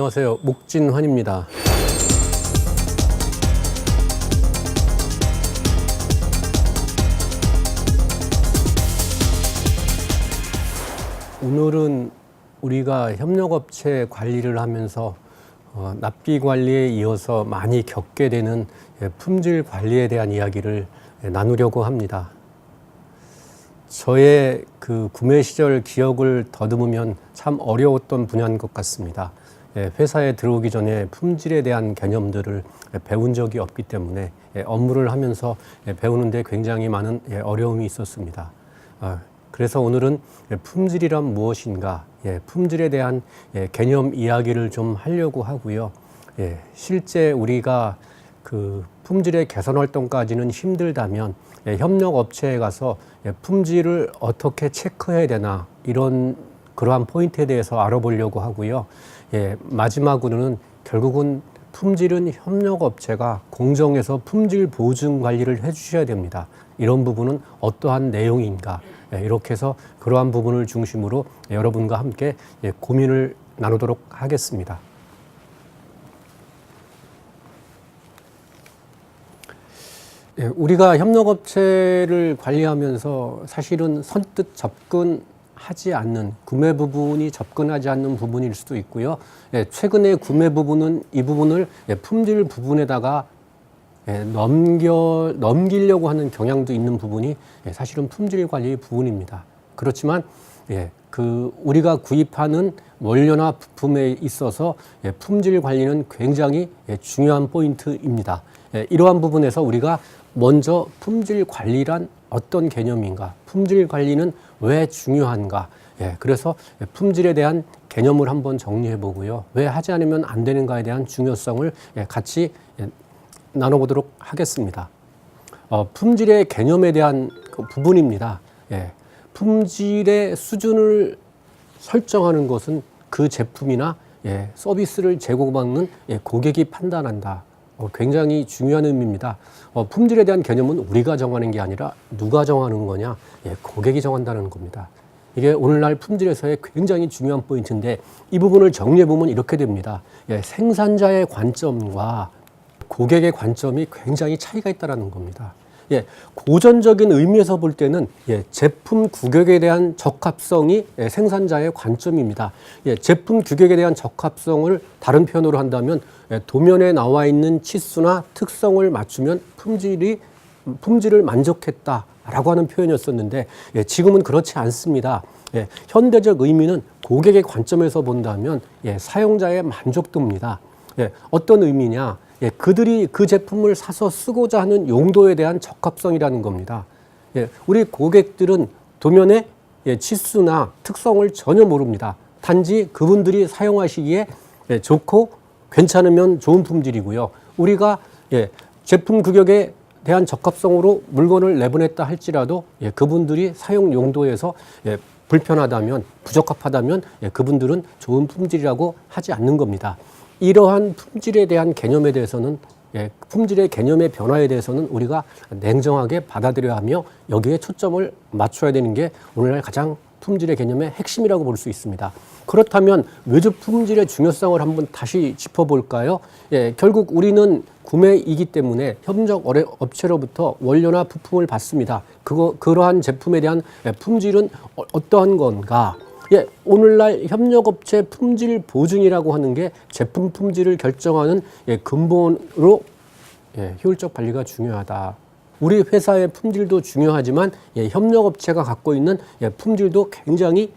네, 안녕하세요. 목진환입니다. 오늘은 우리가 협력업체 관리를 하면서 어, 납기 관리에 이어서 많이 겪게 되는 예, 품질 관리에 대한 이야기를 예, 나누려고 합니다. 저의 그 구매 시절 기억을 더듬으면 참 어려웠던 분야인 것 같습니다. 예, 회사에 들어오기 전에 품질에 대한 개념들을 예, 배운 적이 없기 때문에 예, 업무를 하면서 예, 배우는데 굉장히 많은 예, 어려움이 있었습니다. 아, 그래서 오늘은 예, 품질이란 무엇인가, 예, 품질에 대한 예, 개념 이야기를 좀 하려고 하고요. 예, 실제 우리가 그 품질의 개선 활동까지는 힘들다면 예, 협력 업체에 가서 예, 품질을 어떻게 체크해야 되나 이런 그러한 포인트에 대해서 알아보려고 하고요. 예, 마지막으로는 결국은 품질은 협력 업체가 공정에서 품질 보증 관리를 해주셔야 됩니다. 이런 부분은 어떠한 내용인가 예, 이렇게 해서 그러한 부분을 중심으로 여러분과 함께 예, 고민을 나누도록 하겠습니다. 예, 우리가 협력업체를 관리하면서 사실은 선뜻 접근 하지 않는 구매 부분이 접근하지 않는 부분일 수도 있고요. 예, 최근에 구매 부분은 이 부분을 예, 품질 부분에다가 예, 넘겨 넘기려고 하는 경향도 있는 부분이 예, 사실은 품질 관리 부분입니다. 그렇지만 예, 그 우리가 구입하는 원료나 부품에 있어서 예, 품질 관리는 굉장히 예, 중요한 포인트입니다. 예, 이러한 부분에서 우리가 먼저 품질 관리란 어떤 개념인가, 품질 관리는 왜 중요한가, 예, 그래서 품질에 대한 개념을 한번 정리해 보고요. 왜 하지 않으면 안 되는가에 대한 중요성을 예, 같이 예, 나눠보도록 하겠습니다. 어, 품질의 개념에 대한 그 부분입니다. 예, 품질의 수준을 설정하는 것은 그 제품이나 예, 서비스를 제공받는 예, 고객이 판단한다. 어, 굉장히 중요한 의미입니다. 어, 품질에 대한 개념은 우리가 정하는 게 아니라 누가 정하는 거냐? 예, 고객이 정한다는 겁니다. 이게 오늘날 품질에서의 굉장히 중요한 포인트인데 이 부분을 정리해 보면 이렇게 됩니다. 예, 생산자의 관점과 고객의 관점이 굉장히 차이가 있다라는 겁니다. 예, 고전적인 의미에서 볼 때는 예, 제품 규격에 대한 적합성이 예, 생산자의 관점입니다. 예, 제품 규격에 대한 적합성을 다른 표현으로 한다면 예, 도면에 나와 있는 치수나 특성을 맞추면 품질이 품질을 만족했다라고 하는 표현이었었는데 예, 지금은 그렇지 않습니다. 예, 현대적 의미는 고객의 관점에서 본다면 예, 사용자의 만족도입니다. 예, 어떤 의미냐? 예, 그들이 그 제품을 사서 쓰고자 하는 용도에 대한 적합성이라는 겁니다. 예, 우리 고객들은 도면의 예, 치수나 특성을 전혀 모릅니다. 단지 그분들이 사용하시기에 예, 좋고 괜찮으면 좋은 품질이고요. 우리가 예, 제품 규격에 대한 적합성으로 물건을 내보냈다 할지라도 예, 그분들이 사용 용도에서 예, 불편하다면 부적합하다면 예, 그분들은 좋은 품질이라고 하지 않는 겁니다. 이러한 품질에 대한 개념에 대해서는 예, 품질의 개념의 변화에 대해서는 우리가 냉정하게 받아들여야 하며 여기에 초점을 맞춰야 되는 게 오늘날 가장 품질의 개념의 핵심이라고 볼 수 있습니다. 그렇다면 외주 품질의 중요성을 한번 다시 짚어볼까요? 예, 결국 우리는 구매이기 때문에 협력 업체로부터 원료나 부품을 받습니다. 그거 그러한 제품에 대한 예, 품질은 어, 어떠한 건가? 예, 오늘날 협력업체 품질 보증이라고 하는 게 제품 품질을 결정하는 예, 근본으로 예, 효율적 관리가 중요하다. 우리 회사의 품질도 중요하지만 예, 협력업체가 갖고 있는 예, 품질도 굉장히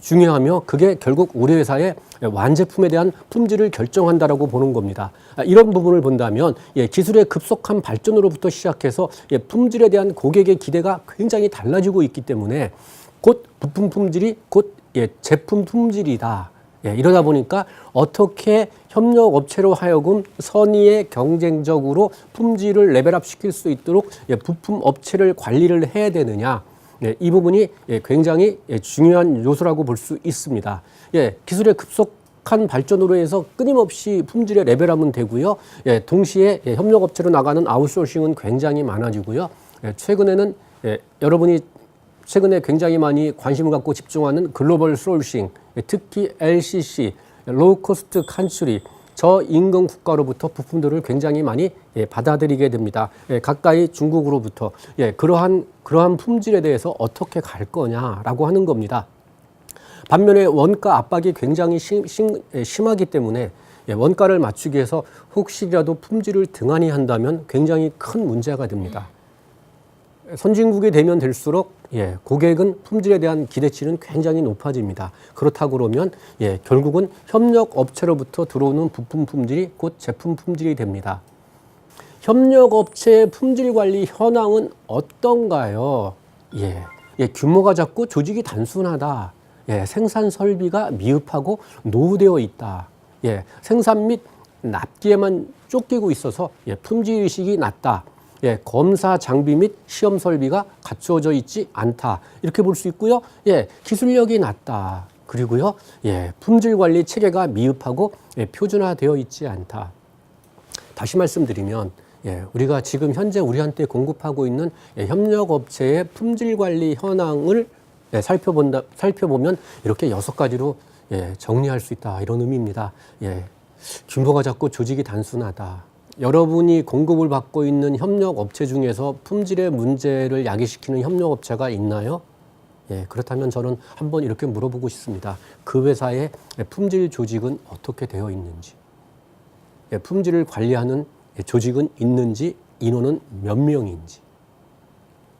중요하며 그게 결국 우리 회사의 완제품에 대한 품질을 결정한다라고 보는 겁니다. 아, 이런 부분을 본다면 예, 기술의 급속한 발전으로부터 시작해서 예, 품질에 대한 고객의 기대가 굉장히 달라지고 있기 때문에 곧 부품 품질이 곧 예, 제품 품질이다. 예, 이러다 보니까 어떻게 협력 업체로 하여금 선의의 경쟁적으로 품질을 레벨업 시킬 수 있도록 예, 부품 업체를 관리를 해야 되느냐. 예, 이 부분이 예, 굉장히 예, 중요한 요소라고 볼 수 있습니다. 예, 기술의 급속한 발전으로 해서 끊임없이 품질의 레벨업은 되고요. 예, 동시에 예, 협력업체로 나가는 아웃소싱은 굉장히 많아지고요. 예, 최근에는 예, 여러분이 최근에 굉장히 많이 관심을 갖고 집중하는 글로벌 소싱, 특히 LCC 로우 코스트 칸츄리 저임금 국가로부터 부품들을 굉장히 많이 예, 받아들이게 됩니다. 예, 가까이 중국으로부터 예, 그러한 그러한 품질에 대해서 어떻게 갈 거냐라고 하는 겁니다. 반면에 원가 압박이 굉장히 심, 심, 예, 심하기 때문에 예, 원가를 맞추기 위해서 혹시라도 품질을 등한히 한다면 굉장히 큰 문제가 됩니다. 선진국이 되면 될수록 예, 고객은 품질에 대한 기대치는 굉장히 높아집니다. 그렇다고 그러면 예, 결국은 협력 업체로부터 들어오는 부품 품질이 곧 제품 품질이 됩니다. 협력 업체의 품질 관리 현황은 어떤가요? 예, 예, 규모가 작고 조직이 단순하다. 예, 생산 설비가 미흡하고 노후되어 있다. 예, 생산 및 납기에만 쫓기고 있어서 예, 품질 의식이 낮다. 예, 검사 장비 및 시험 설비가 갖추어져 있지 않다. 이렇게 볼 수 있고요. 예, 기술력이 낮다. 그리고요, 예, 품질 관리 체계가 미흡하고 예, 표준화되어 있지 않다. 다시 말씀드리면 예, 우리가 지금 현재 우리한테 공급하고 있는 예, 협력업체의 품질 관리 현황을 예, 살펴본다, 살펴보면 이렇게 여섯 가지로 예, 정리할 수 있다 이런 의미입니다. 예, 규모가 작고 조직이 단순하다. 여러분이 공급을 받고 있는 협력업체 중에서 품질의 문제를 야기시키는 협력업체가 있나요? 예, 그렇다면 저는 한번 이렇게 물어보고 싶습니다. 그 회사의 품질 조직은 어떻게 되어 있는지. 예, 품질을 관리하는 예, 조직은 있는지 인원은 몇 명인지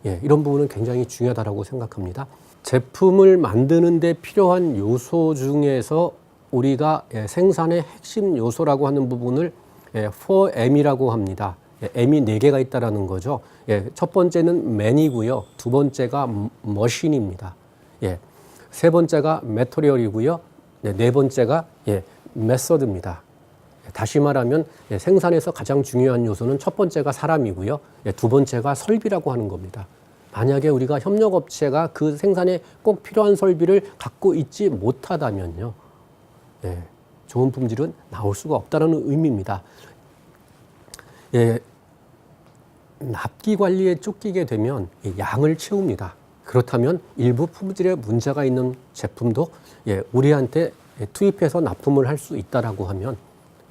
예, 이런 부분은 굉장히 중요하다고 생각합니다. 제품을 만드는 데 필요한 요소 중에서 우리가 예, 생산의 핵심 요소라고 하는 부분을 예, 4M이라고 합니다. 예, M이 네 개가 있다라는 거죠. 예, 첫 번째는 man이고요. 두 번째가 머신입니다. 예, 세 번째가 메터리얼이고요. 네, 네 번째가 예, 메서드입니다. 다시 말하면 예, 생산에서 가장 중요한 요소는 첫 번째가 사람이고요. 예, 두 번째가 설비라고 하는 겁니다. 만약에 우리가 협력업체가 그 생산에 꼭 필요한 설비를 갖고 있지 못하다면요. 예, 좋은 품질은 나올 수가 없다는 의미입니다. 예, 납기 관리에 쫓기게 되면 이 양을 채웁니다. 그렇다면 일부 품질에 문제가 있는 제품도 예, 우리한테 예, 투입해서 납품을 할 수 있다라고 하면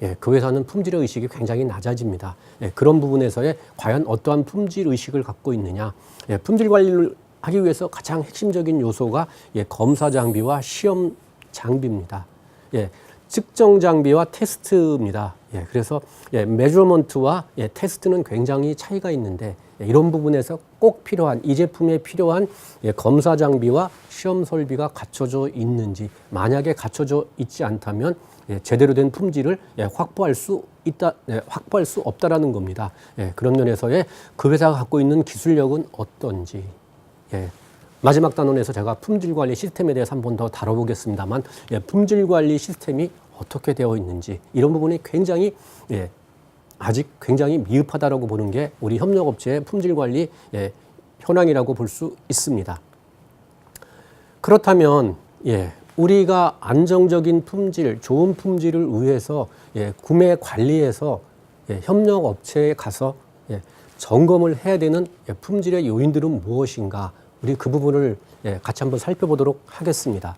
예, 그 회사는 품질 의식이 굉장히 낮아집니다. 예, 그런 부분에서의 과연 어떠한 품질 의식을 갖고 있느냐, 예, 품질 관리를 하기 위해서 가장 핵심적인 요소가 예, 검사 장비와 시험 장비입니다. 예, 측정 장비와 테스트입니다. 예, 그래서 예, 메저먼트와 예, 테스트는 굉장히 차이가 있는데 예, 이런 부분에서 꼭 필요한 이 제품에 필요한 예, 검사 장비와 시험 설비가 갖춰져 있는지 만약에 갖춰져 있지 않다면 예, 제대로 된 품질을 예, 확보할 수 있다, 예, 확보할 수 없다라는 겁니다. 예, 그런 면에서의 그 회사가 갖고 있는 기술력은 어떤지. 예, 마지막 단원에서 제가 품질 관리 시스템에 대해서 한 번 더 다뤄보겠습니다만, 예, 품질 관리 시스템이 어떻게 되어 있는지 이런 부분이 굉장히 예, 아직 굉장히 미흡하다라고 보는 게 우리 협력업체의 품질 관리 예, 현황이라고 볼 수 있습니다. 그렇다면 예, 우리가 안정적인 품질, 좋은 품질을 위해서 예, 구매 관리에서 예, 협력 업체에 가서 예, 점검을 해야 되는 예, 품질의 요인들은 무엇인가? 우리 그 부분을 예, 같이 한번 살펴보도록 하겠습니다.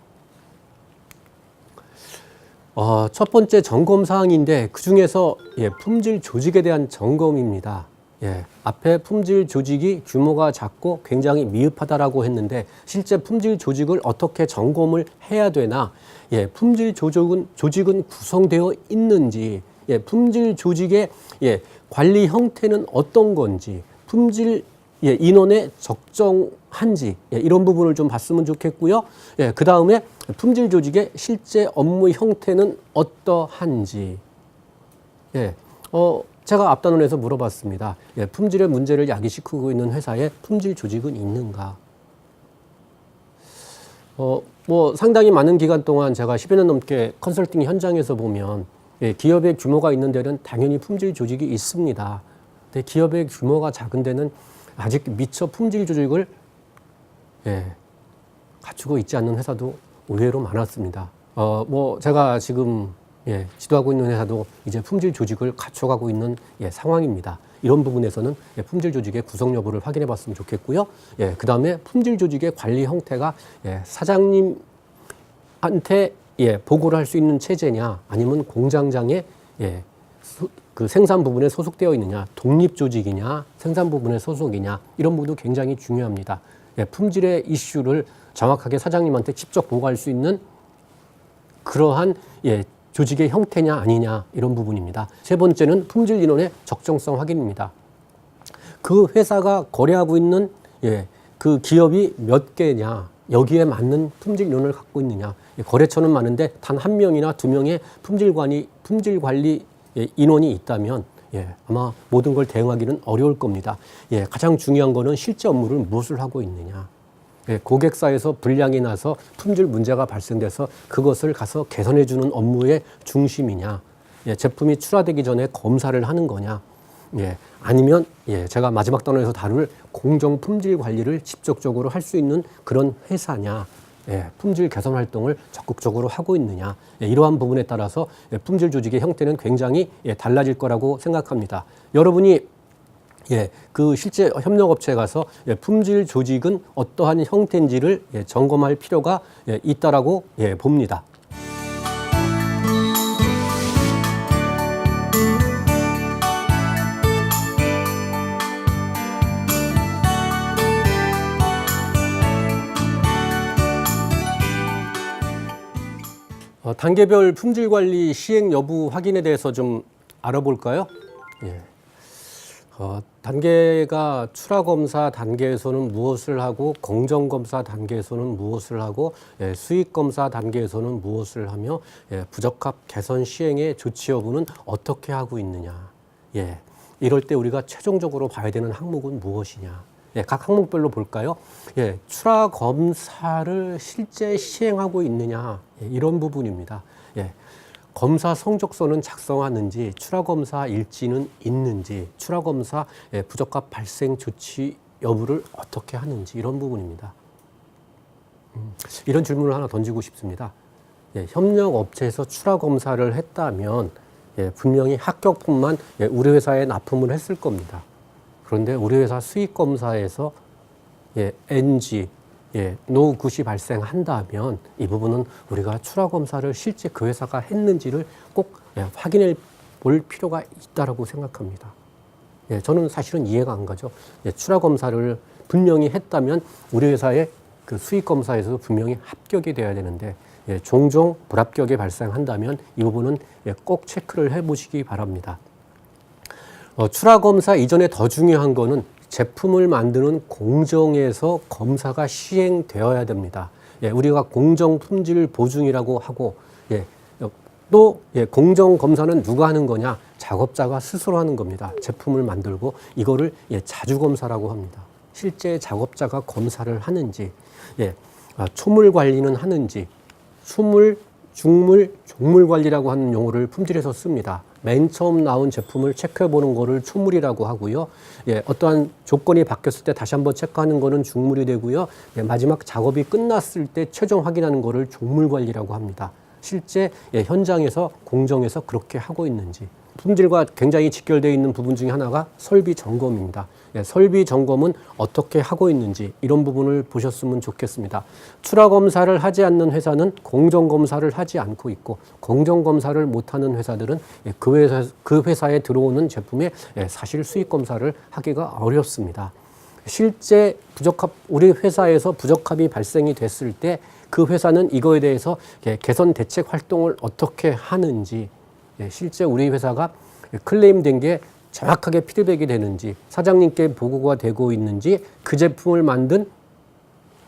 어, 첫 번째 점검 사항인데 그 중에서 예, 품질 조직에 대한 점검입니다. 예, 앞에 품질 조직이 규모가 작고 굉장히 미흡하다라고 했는데 실제 품질 조직을 어떻게 점검을 해야 되나? 예, 품질 조직은 조직은 구성되어 있는지, 예, 품질 조직의 예, 관리 형태는 어떤 건지, 품질 예, 인원에 적정 한지 예, 이런 부분을 좀 봤으면 좋겠고요. 예, 그 다음에 품질 조직의 실제 업무 형태는 어떠한지. 예, 어, 제가 앞단원에 서 물어봤습니다. 예, 품질의 문제를 야기시키고 있는 회사에 품질 조직은 있는가? 어, 뭐 상당히 많은 기간 동안 제가 10여 년 넘게 컨설팅 현장에서 보면 예, 기업의 규모가 있는 데는 당연히 품질 조직이 있습니다. 근데 기업의 규모가 작은 데는 아직 미처 품질 조직을 예, 갖추고 있지 않는 회사도 의외로 많았습니다. 어, 뭐 제가 지금 예, 지도하고 있는 회사도 이제 품질 조직을 갖춰가고 있는 예, 상황입니다. 이런 부분에서는 예, 품질 조직의 구성 여부를 확인해 봤으면 좋겠고요. 예, 그 다음에 품질 조직의 관리 형태가 예, 사장님한테 예, 보고를 할 수 있는 체제냐, 아니면 공장장에 예, 소- 그 생산 부분에 소속되어 있느냐, 독립 조직이냐, 생산 부분에 소속이냐 이런 부분도 굉장히 중요합니다. 예, 품질의 이슈를 정확하게 사장님한테 직접 보고할 수 있는 그러한 예, 조직의 형태냐 아니냐 이런 부분입니다. 세 번째는 품질 인원의 적정성 확인입니다. 그 회사가 거래하고 있는 예, 그 기업이 몇 개냐 여기에 맞는 품질 인원을 갖고 있느냐 예, 거래처는 많은데 단 한 명이나 두 명의 품질관이 품질 관리 예, 인원이 있다면 예, 아마 모든 걸 대응하기는 어려울 겁니다. 예, 가장 중요한 거는 실제 업무를 무엇을 하고 있느냐. 예, 고객사에서 불량이 나서 품질 문제가 발생돼서 그것을 가서 개선해 주는 업무의 중심이냐. 예, 제품이 출하되기 전에 검사를 하는 거냐. 예, 아니면 예, 제가 마지막 단어에서 다룰 공정 품질 관리를 직접적으로 할 수 있는 그런 회사냐. 예, 품질 개선 활동을 적극적으로 하고 있느냐. 예, 이러한 부분에 따라서 예, 품질 조직의 형태는 굉장히 예, 달라질 거라고 생각합니다. 여러분이 예, 그 실제 협력업체에 가서 예, 품질 조직은 어떠한 형태인지를 예, 점검할 필요가 예, 있다라고 예, 봅니다. 단계별 품질 관리 시행 여부 확인에 대해서 좀 알아볼까요? 예. 어, 단계가 출하 검사 단계에서는 무엇을 하고 공정 검사 단계에서는 무엇을 하고 예, 수익 검사 단계에서는 무엇을 하며 예, 부적합 개선 시행의 조치 여부는 어떻게 하고 있느냐. 예. 이럴 때 우리가 최종적으로 봐야 되는 항목은 무엇이냐. 예, 각 항목별로 볼까요? 예, 출하 검사를 실제 시행하고 있느냐. 예, 이런 부분입니다. 예. 검사 성적서는 작성하는지, 출하 검사 일지는 있는지, 출하 검사 예, 부적합 발생 조치 여부를 어떻게 하는지 이런 부분입니다. 음, 이런 질문을 하나 던지고 싶습니다. 예, 협력 업체에서 출하 검사를 했다면 예, 분명히 합격품만 예, 우리 회사에 납품을 했을 겁니다. 그런데 우리 회사 수익 검사에서 예, NG, 예, 노 굿이 발생한다면 이 부분은 우리가 출하 검사를 실제 그 회사가 했는지를 꼭 예, 확인해 볼 필요가 있다라고 생각합니다. 예, 저는 사실은 이해가 안 가죠. 예, 출하 검사를 분명히 했다면 우리 회사의 그 수익 검사에서도 분명히 합격이 돼야 되는데 예, 종종 불합격이 발생한다면 이 부분은 예, 꼭 체크를 해보시기 바랍니다. 어, 출하 검사 이전에 더 중요한 거는 제품을 만드는 공정에서 검사가 시행되어야 됩니다. 예, 우리가 공정 품질 보증이라고 하고 예, 어, 또 예, 공정 검사는 누가 하는 거냐? 작업자가 스스로 하는 겁니다. 제품을 만들고 이거를 예, 자주 검사라고 합니다. 실제 작업자가 검사를 하는지, 예, 아, 초물 관리는 하는지, 수물, 중물, 종물 관리라고 하는 용어를 품질에서 씁니다. 맨 처음 나온 제품을 체크해 보는 거를 초물이라고 하고요. 예, 어떠한 조건이 바뀌었을 때 다시 한번 체크하는 거는 중물이 되고요. 예, 마지막 작업이 끝났을 때 최종 확인하는 거를 종물 관리라고 합니다. 실제 예, 현장에서 공정에서 그렇게 하고 있는지 품질과 굉장히 직결되어 있는 부분 중에 하나가 설비 점검입니다. 예, 설비 점검은 어떻게 하고 있는지 이런 부분을 보셨으면 좋겠습니다. 출하 검사를 하지 않는 회사는 공정 검사를 하지 않고 있고 공정 검사를 못하는 회사들은 예, 그 회사 그 회사에 들어오는 제품의 예, 사실 수익 검사를 하기가 어렵습니다. 실제 부적합 우리 회사에서 부적합이 발생이 됐을 때 그 회사는 이거에 대해서 예, 개선 대책 활동을 어떻게 하는지 예, 실제 우리 회사가 클레임된 게 정확하게 피드백이 되는지 사장님께 보고가 되고 있는지 그 제품을 만든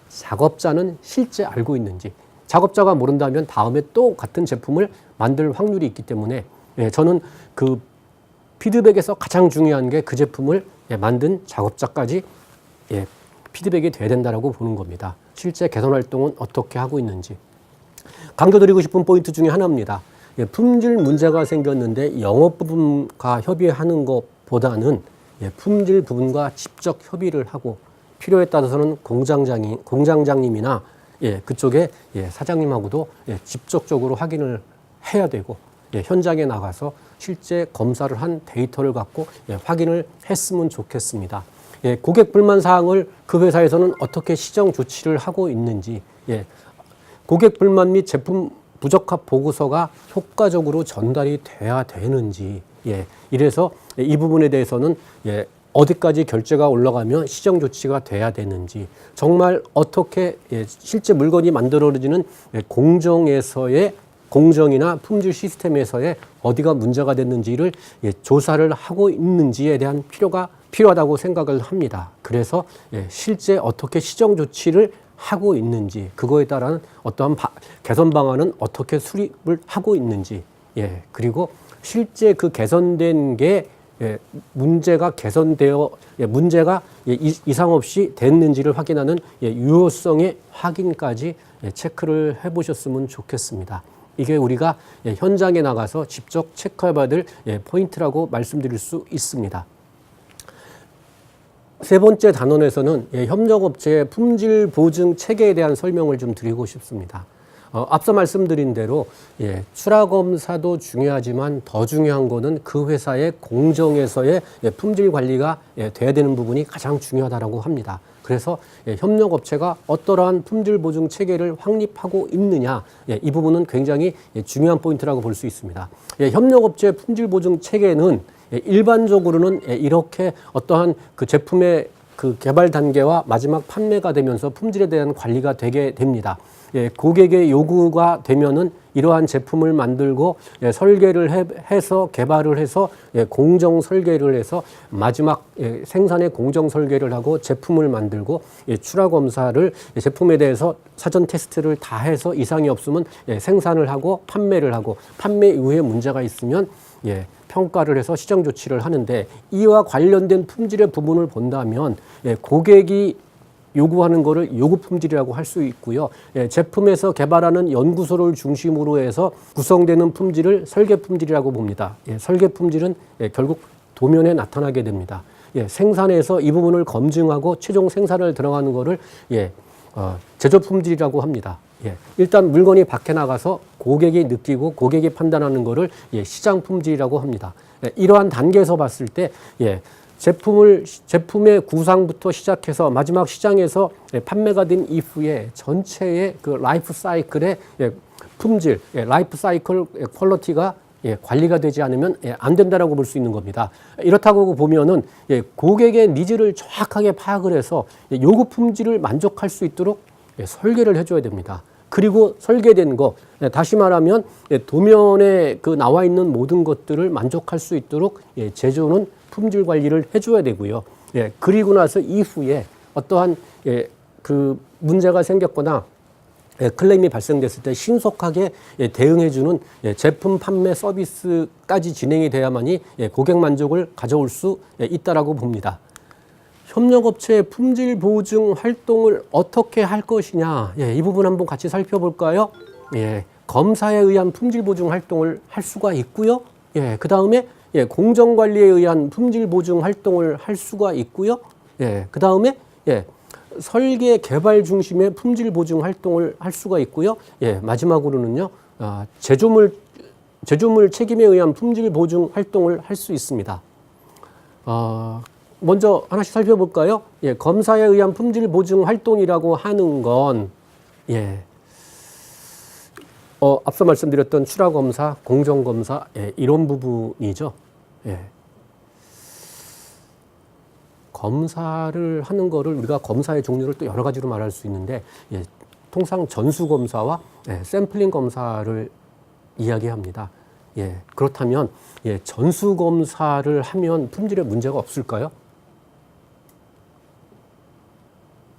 작업자는 실제 알고 있는지 작업자가 모른다면 다음에 또 같은 제품을 만들 확률이 있기 때문에 예, 저는 그 피드백에서 가장 중요한 게 그 제품을 예, 만든 작업자까지 예, 피드백이 돼야 된다라고 보는 겁니다. 실제 개선 활동은 어떻게 하고 있는지 강조드리고 싶은 포인트 중에 하나입니다. 예, 품질 문제가 생겼는데 영업 부분과 협의하는 것보다는 예, 품질 부분과 직접 협의를 하고 필요에 따라서는 공장장이 공장장님이나 예, 그쪽에 예, 사장님하고도 예, 직접적으로 확인을 해야 되고 예, 현장에 나가서 실제 검사를 한 데이터를 갖고 예, 확인을 했으면 좋겠습니다. 예, 고객 불만 사항을 그 회사에서는 어떻게 시정 조치를 하고 있는지 예, 고객 불만 및 제품 부적합 보고서가 효과적으로 전달이 돼야 되는지 예 이래서 이 부분에 대해서는 예 어디까지 결제가 올라가면 시정 조치가 돼야 되는지 정말 어떻게 예, 실제 물건이 만들어지는 예, 공정에서의 공정이나 품질 시스템에서의 어디가 문제가 됐는지를 예, 조사를 하고 있는지에 대한 필요가 필요하다고 생각을 합니다. 그래서 예, 실제 어떻게 시정 조치를 하고 있는지 그거에 따른 어떠한 바, 개선 방안은 어떻게 수립을 하고 있는지 예 그리고 실제 그 개선된 게 예, 문제가 개선되어 예, 문제가 예, 이- 이상 없이 됐는지를 확인하는 예, 유효성의 확인까지 예, 체크를 해보셨으면 좋겠습니다. 이게 우리가 예, 현장에 나가서 직접 체크해봐야 될 예, 포인트라고 말씀드릴 수 있습니다. 세 번째 단원에서는 예, 협력업체의 품질 보증 체계에 대한 설명을 좀 드리고 싶습니다. 어, 앞서 말씀드린 대로 예, 출하 검사도 중요하지만 더 중요한 거는 그 회사의 공정에서의 예, 품질 관리가 예, 돼야 되는 부분이 가장 중요하다라고 합니다. 그래서 예, 협력업체가 어떠한 품질 보증 체계를 확립하고 있느냐 예, 이 부분은 굉장히 예, 중요한 포인트라고 볼 수 있습니다. 예, 협력업체 품질 보증 체계는 예, 일반적으로는 예, 이렇게 어떠한 그 제품의 그 개발 단계와 마지막 판매가 되면서 품질에 대한 관리가 되게 됩니다. 예, 고객의 요구가 되면은 이러한 제품을 만들고 예, 설계를 해, 해서 개발을 해서 예, 공정 설계를 해서 마지막 예, 생산의 공정 설계를 하고 제품을 만들고 예, 출하 검사를 예, 제품에 대해서 사전 테스트를 다 해서 이상이 없으면 예, 생산을 하고 판매를 하고 판매 이후에 문제가 있으면 예, 평가를 해서 시정 조치를 하는데 이와 관련된 품질의 부분을 본다면 예, 고객이 요구하는 거를 요구 품질이라고 할 수 있고요. 예, 제품에서 개발하는 연구소를 중심으로 해서 구성되는 품질을 설계 품질이라고 봅니다. 예, 설계 품질은 예, 결국 도면에 나타나게 됩니다. 예, 생산에서 이 부분을 검증하고 최종 생산을 들어가는 예, 어, 제조 품질이라고 합니다. 예, 일단 물건이 밖에 나가서 고객이 느끼고 고객이 판단하는 거를 예, 시장 품질이라고 합니다. 예, 이러한 단계에서 봤을 때 예, 제품을 제품의 구상부터 시작해서 마지막 시장에서 예, 판매가 된 이후에 전체의 그 라이프 사이클의 예, 품질, 예, 라이프 사이클 예, 퀄리티가 예, 관리가 되지 않으면 예, 안 된다라고 볼 수 있는 겁니다. 이렇다고 보면은 예, 고객의 니즈를 정확하게 파악을 해서 예, 요구 품질을 만족할 수 있도록 예, 설계를 해줘야 됩니다. 그리고 설계된 거 예, 다시 말하면 예, 도면에 그 나와 있는 모든 것들을 만족할 수 있도록 예, 제조는 품질 관리를 해줘야 되고요. 예, 그리고 나서 이후에 어떠한 예, 그 문제가 생겼거나 예, 클레임이 발생됐을 때 신속하게 예, 대응해주는 예, 제품 판매 서비스까지 진행이 돼야만이 예, 고객 만족을 가져올 수 예, 있다라고 봅니다. 협력업체의 품질 보증 활동을 어떻게 할 것이냐, 예, 이 부분 한번 같이 살펴볼까요? 예, 검사에 의한 품질 보증 활동을 할 수가 있고요. 예, 그 다음에 예, 공정 관리에 의한 품질 보증 활동을 할 수가 있고요. 예, 그 다음에 예, 설계 개발 중심의 품질 보증 활동을 할 수가 있고요. 예, 마지막으로는요, 아, 제조물 제조물 책임에 의한 품질 보증 활동을 할 수 있습니다. 어, 먼저 하나씩 살펴볼까요? 예, 검사에 의한 품질 보증 활동이라고 하는 건 예. 어, 앞서 말씀드렸던 출하 검사, 공정 검사 예, 이런 부분이죠. 예. 검사를 하는 거를 우리가 검사의 종류를 또 여러 가지로 말할 수 있는데 예, 통상 전수 검사와 예, 샘플링 검사를 이야기합니다. 예, 그렇다면 예, 전수 검사를 하면 품질에 문제가 없을까요?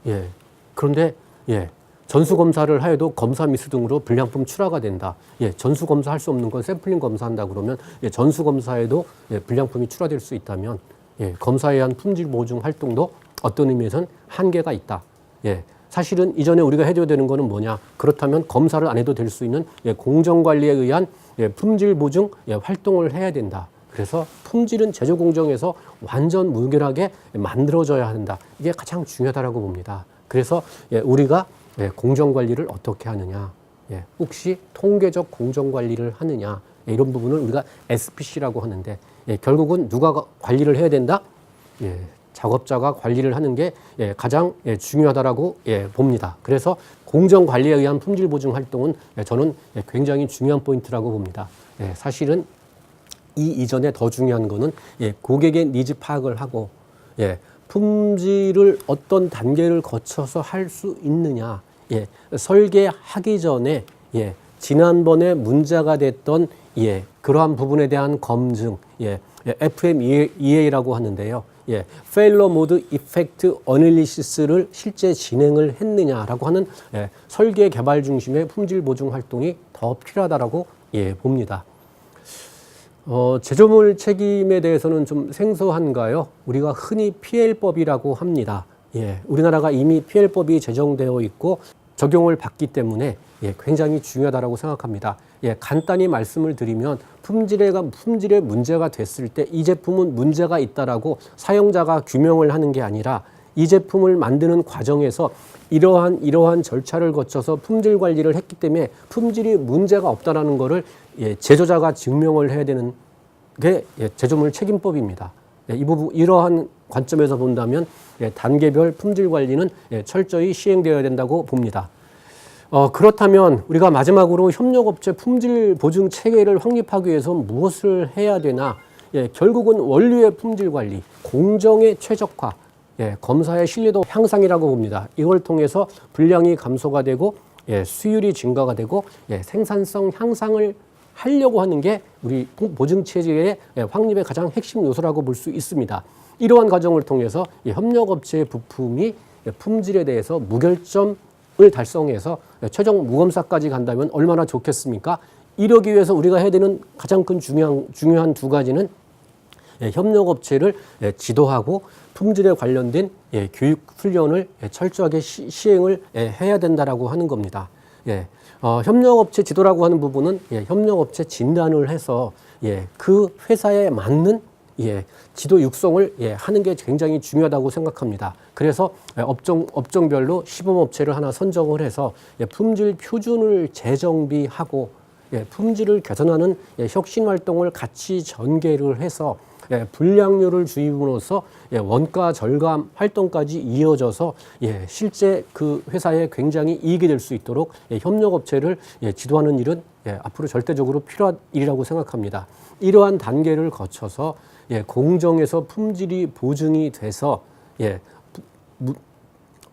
예. 그런데 예. 전수 검사를 하여도 검사 미수 등으로 불량품 출하가 된다. 예. 전수 검사 할 수 없는 건 샘플링 검사한다 그러면 예. 전수 검사에도 예. 불량품이 출하될 수 있다면 예. 검사에 의한 품질 보증 활동도 어떤 의미에선 한계가 있다. 예. 사실은 이전에 우리가 해줘야 되는 거는 뭐냐? 그렇다면 검사를 안 해도 될 수 있는 예, 공정 관리에 의한 예, 품질 보증 예, 활동을 해야 된다. 그래서 품질은 제조 공정에서 완전 무결하게 만들어져야 한다. 이게 가장 중요하다라고 봅니다. 그래서 예, 우리가 예, 공정 관리를 어떻게 하느냐? 예, 혹시 통계적 공정 관리를 하느냐? 예, 이런 부분을 우리가 SPC라고 하는데 예, 결국은 누가 관리를 해야 된다? 예, 작업자가 관리를 하는 게 예, 가장 예, 중요하다라고 예, 봅니다. 그래서 공정 관리에 의한 품질 보증 활동은 예, 저는 예, 굉장히 중요한 포인트라고 봅니다. 예, 사실은 이 이전에 더 중요한 거는 예, 고객의 니즈 파악을 하고 예, 품질을 어떤 단계를 거쳐서 할 수 있느냐. 예, 설계하기 전에 예, 지난번에 문제가 됐던 예, 그러한 부분에 대한 검증, 예, FMEA라고 하는데요. 예, Failure Mode Effect Analysis를 실제 진행을 했느냐라고 하는 예, 설계 개발 중심의 품질 보증 활동이 더 필요하다라고 예, 봅니다. 어, 제조물 책임에 대해서는 좀 생소한가요? 우리가 흔히 PL법이라고 합니다. 예, 우리나라가 이미 PL법이 제정되어 있고 적용을 받기 때문에 예, 굉장히 중요하다고 생각합니다. 예, 간단히 말씀을 드리면 품질에 품질에 문제가 됐을 때 이 제품은 문제가 있다라고 사용자가 규명을 하는 게 아니라 이 제품을 만드는 과정에서 이러한 이러한 절차를 거쳐서 품질 관리를 했기 때문에 품질이 문제가 없다라는 거를 예, 제조자가 증명을 해야 되는 게 예, 제조물 책임법입니다. 예, 이 부분 이러한 관점에서 본다면 예, 단계별 품질 관리는 예, 철저히 시행되어야 된다고 봅니다. 어, 그렇다면 우리가 마지막으로 협력업체 품질 보증 체계를 확립하기 위해서 무엇을 해야 되나? 예, 결국은 원료의 품질 관리, 공정의 최적화, 예, 검사의 신뢰도 향상이라고 봅니다. 이걸 통해서 분량이 감소가 되고 예, 수율이 증가가 되고 예, 생산성 향상을 하려고 하는 게 우리 보증 체제의 예, 확립의 가장 핵심 요소라고 볼 수 있습니다. 이러한 과정을 통해서 이 협력업체의 부품이 예, 품질에 대해서 무결점을 달성해서 예, 최종 무검사까지 간다면 얼마나 좋겠습니까? 이러기 위해서 우리가 해야 되는 가장 큰 중요한 중요한 두 가지는 예, 협력업체를 예, 지도하고 품질에 관련된 예, 교육 훈련을 예, 철저하게 시, 시행을 예, 해야 된다라고 하는 겁니다. 예, 어, 협력업체 지도라고 하는 부분은 예, 협력업체 진단을 해서 예, 그 회사에 맞는 예, 지도 육성을 예, 하는 게 굉장히 중요하다고 생각합니다. 그래서 예, 업종 업종별로 시범업체를 하나 선정을 해서 예, 품질 표준을 재정비하고 예, 품질을 개선하는 예, 혁신 활동을 같이 전개를 해서 예, 불량률을 주입으로써 예, 원가 절감 활동까지 이어져서 예, 실제 그 회사에 굉장히 이익이 될 수 있도록 예, 협력업체를 예, 지도하는 일은 예, 앞으로 절대적으로 필요한 일이라고 생각합니다. 이러한 단계를 거쳐서 예, 공정에서 품질이 보증이 돼서 예, 부- 무-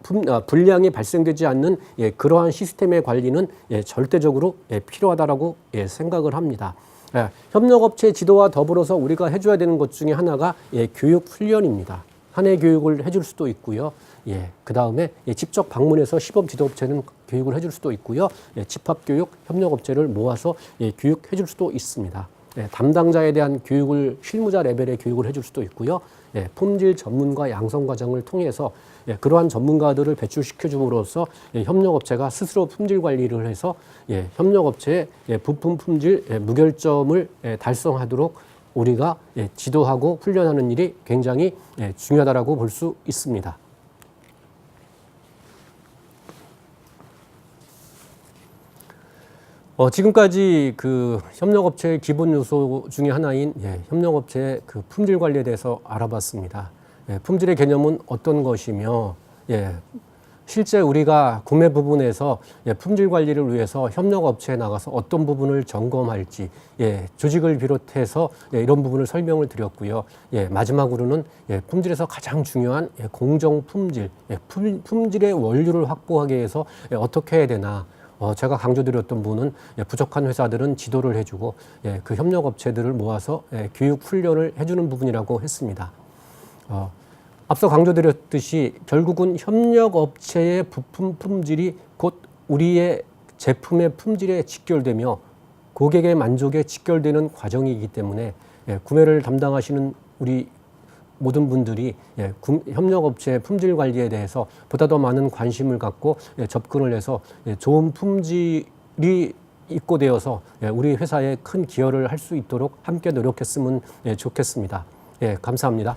품, 아, 불량이 발생되지 않는 예, 그러한 시스템의 관리는 예, 절대적으로 예, 필요하다라고 예, 생각을 합니다. 예, 협력업체 지도와 더불어서 우리가 해줘야 되는 것 중에 하나가 예, 교육 훈련입니다. 한해 교육을 해줄 수도 있고요. 예, 그 다음에 예, 직접 방문해서 시범 지도업체는 교육을 해줄 수도 있고요. 예, 집합교육 협력업체를 모아서 예, 교육해줄 수도 있습니다. 예, 담당자에 대한 교육을 실무자 레벨의 교육을 해줄 수도 있고요. 예, 품질 전문가 양성 과정을 통해서 예, 그러한 전문가들을 배출시켜 줌으로써 예, 협력업체가 스스로 품질 관리를 해서 예, 협력업체의 예, 부품 품질 예, 무결점을 예, 달성하도록 우리가 예, 지도하고 훈련하는 일이 굉장히 예, 중요하다라고 볼 수 있습니다. 어, 지금까지 그 협력업체의 기본 요소 중에 하나인 예, 협력업체의 그 품질 관리에 대해서 알아봤습니다. 예, 품질의 개념은 어떤 것이며, 예, 실제 우리가 구매 부분에서 예, 품질 관리를 위해서 협력업체에 나가서 어떤 부분을 점검할지, 예, 조직을 비롯해서 예, 이런 부분을 설명을 드렸고요. 예, 마지막으로는 예, 품질에서 가장 중요한 예, 공정 품질, 예, 품, 품질의 원료를 확보하기 위해서 예, 어떻게 해야 되나, 어, 제가 강조드렸던 부분은 예, 부족한 회사들은 지도를 해주고 예, 그 협력업체들을 모아서 예, 교육 훈련을 해주는 부분이라고 했습니다. 어, 앞서 강조드렸듯이 결국은 협력업체의 부품 품질이 곧 우리의 제품의 품질에 직결되며 고객의 만족에 직결되는 과정이기 때문에 예, 구매를 담당하시는 우리 모든 분들이 예, 구- 협력업체 품질 관리에 대해서 보다 더 많은 관심을 갖고 예, 접근을 해서 예, 좋은 품질이 입고되어서 예, 우리 회사에 큰 기여를 할 수 있도록 함께 노력했으면 예, 좋겠습니다. 예, 감사합니다.